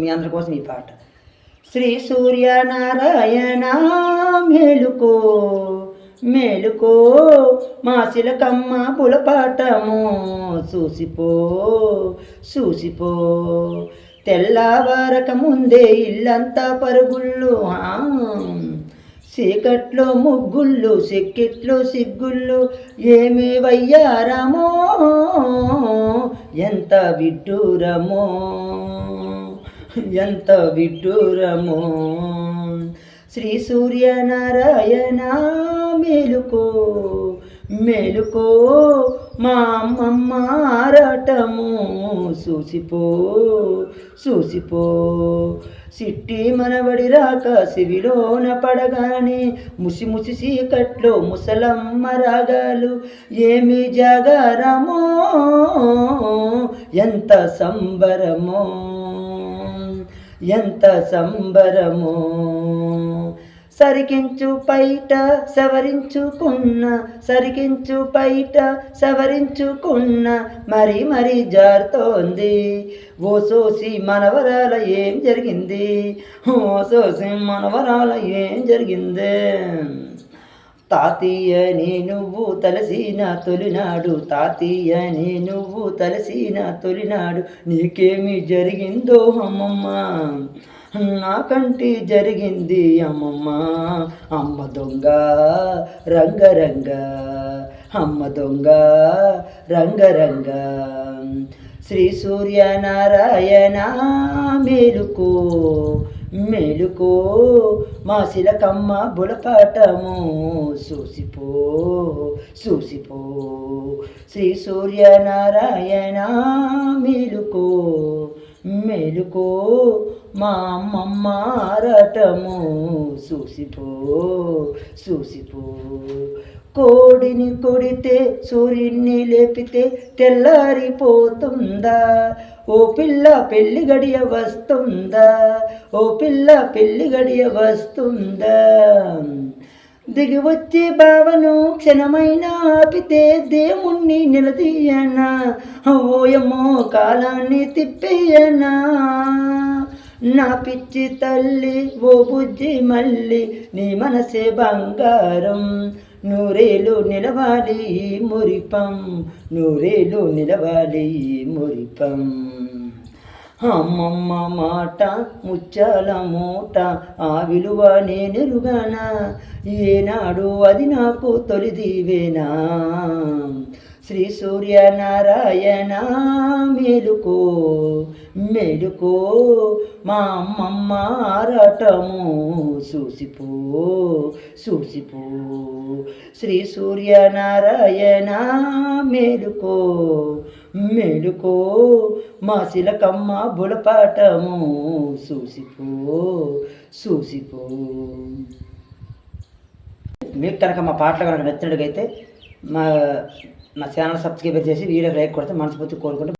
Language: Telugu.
మీ అందరి కోసం ఈ పాట. శ్రీ సూర్యనారాయణ మేలుకో మేలుకో మాసిలకమ్మ పులపాటము చూసిపో చూసిపో. తెల్లవారక ముందే ఇల్లంతా పరుగుళ్ళు చీకట్లో ముగ్గుళ్ళు సిక్కిట్లో సిగ్గుళ్ళు ఏమి వయ్యారమో ఎంత విడ్డూరమో. ఎంత విడ్డూరమో. శ్రీ సూర్యనారాయణ మేలుకో మేలుకో మా అమ్మమ్మ ఆరాటము. చూసిపో చూసిపో. సిట్టి మనబడి రాక శివిలోన పడగానే ముసి ముసి చీకట్లో ముసలమ్మ రాగాలు. ఏమి జాగారమో ఎంత సంబరమో. ఎంత సంబరమో. సరికించు పైట సవరించుకున్న సరికించు పైట సవరించుకున్న మరి మరి జారుతోంది. ఓ సోసి మనవరాల ఏం జరిగింది? ఓ సోసి మనవరాల ఏం జరిగింది? తాతయ్యని నువ్వు తలసిన తొలినాడు. తాతయ్యని నువ్వు తలసిన తొలినాడు. నీకేమి జరిగిందో అమ్మమ్మ? నాకంటి జరిగింది అమ్మమ్మ. అమ్మ దొంగ రంగరంగ అమ్మ దొంగ రంగరంగ శ్రీ సూర్యనారాయణ మేలుకో. మేలుకో మాసిలకమ్మ బులపాటము సూసిపో సూసిపో. శ్రీ సూర్యనారాయణ మేలుకో మేలుకో. మా అమ్మమ్మ చూసిపో చూసిపో కోడిని కొడితే సూర్యుడిని లేపితే తెల్లారిపోతుందా? ఓ పిల్ల పెళ్ళి గడియ వస్తుందా? ఓ పిల్ల పెళ్ళి గడియ వస్తుందా? దిగి వచ్చే భావను క్షణమైన ఆపితే దేవుణ్ణి నిలదీయనా? ఓయమ్మో కాలాన్ని తిప్పేయనా? నా పిచ్చి తల్లి ఓ బుజ్జి మల్లి నీ మనసే బంగారం. నూరేలు నిలవాలి మురిపం నూరేలు నిలవాలి మురిపం. అమ్మమ్మ మాట ముచ్చాల మూట ఆ విలువ నేనెరుగానా? ఏనాడు అది నాకు తొలి దీవేనా శ్రీ సూర్యనారాయణ మెలుకో మేలుకో మా అమ్మమ్మ ఆరాటము చూసిపో చూసిపో. శ్రీ సూర్యనారాయణ మేలుకో మెలుకో మా శిలకమ్మ బులపాటము చూసిపో చూసిపో. మీకు కనుక మా పాటలు కనుక నచ్చినట్టుగైతే మా నా ఛానల్ సబ్స్క్రైబ్ చేసి వీడియోకి లైక్ కొడితే మనస్ఫూర్తి కోరుకుంటే